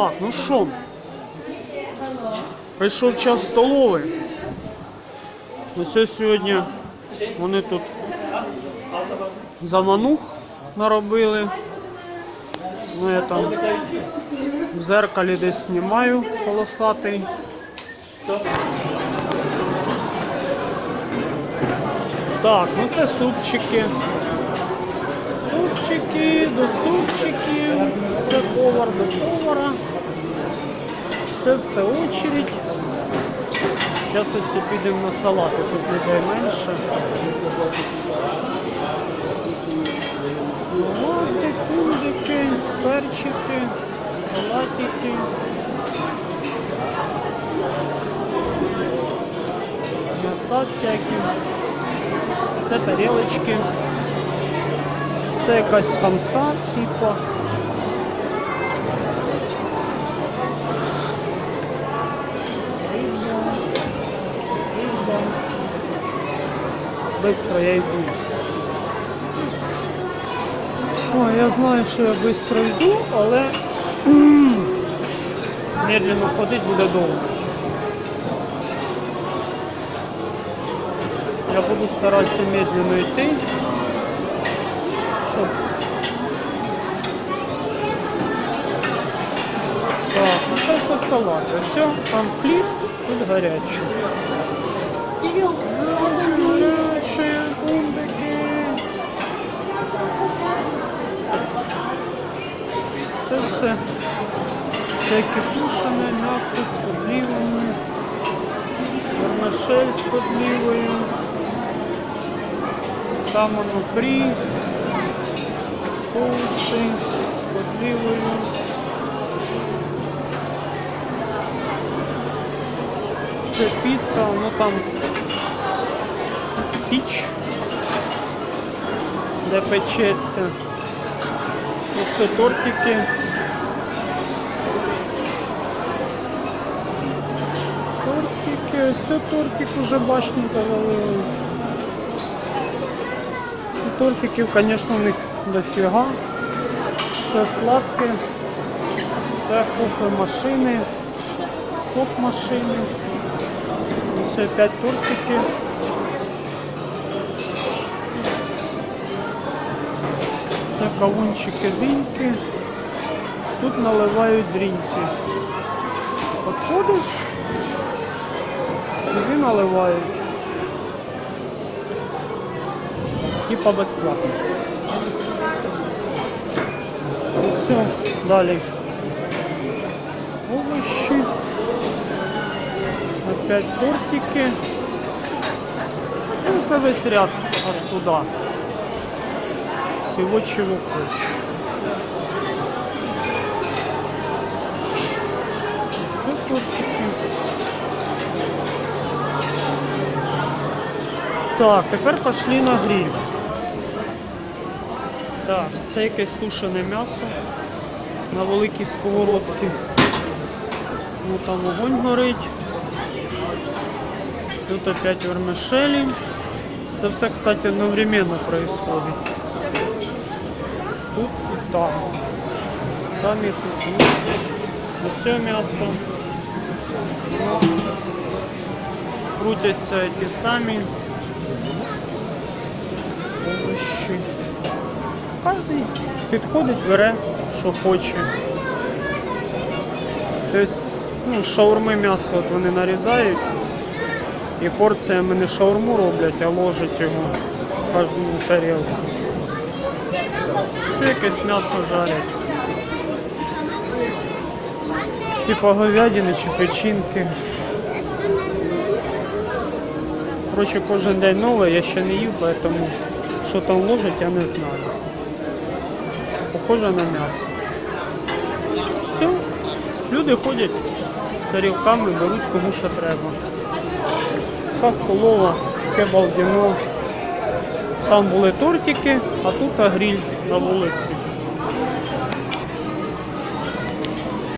Так, ну що? Прийшов час столовий. Ось сьогодні вони тут заманух наробили. Ну, я там в зеркалі десь знімаю полосатий. Так, ну це супчики. Супчики до супчиків. Це повар до повара. Це все очередь. Зараз ось підемо на салати, тут людей менше. Салати, кундики, перчики, салатики. М'яса всякі. Це тарілочки. Це якась хамса, типу. Риба. Я йду. О, я знаю, що я швидко йду, але медленно ходити буде довго. Я буду старатися медленно йти, салат. Все, там хліб, тут гарячий. Гарячі кундики. Це все всяке тушене, м'ясо з подливами, вермишель з подливою, там воно фрі, соуси з подливою. Це піца, ну там піч, де печеться. Ось тортики. Тортики, ось тортик уже башню завалили. Тортиків, звісно, у них дофіга. Все сладке. Це кухи машини, сок машини більше, 5 турчиків. Це кавунчики диньки. Тут наливають дріньки. Подходиш, сюди наливають. Типа безплатно. Все, далі. Овощі. 5 куртики. Ну, це весь ряд аж туди. Всього чого хочеш. Так, тепер пішли на гриль. Так, це якесь тушене м'ясо на великій сковородці. Ну там вогонь горить. Тут опять вермишелі. Це все, кстати, одновременно происходит. Тут і там. Там і тут. Все м'ясо. Крутяться ті самі овощі. Кожен підходить, бере, що хоче. Тобто, ну, шаурми м'ясо от вони нарізають і порціями не шаурму роблять, а ложать його в кожну тарілку. Це якесь м'ясо жарять. Типа говядини чи печінки. Короче, кожен день нове, я ще не їв, поэтому що там ложать, я не знаю. Похоже на м'ясо. Все, люди ходять з тарілками, беруть кому що треба. Така столова, таке балдіно. Там були тортики, а тут агріль на вулиці.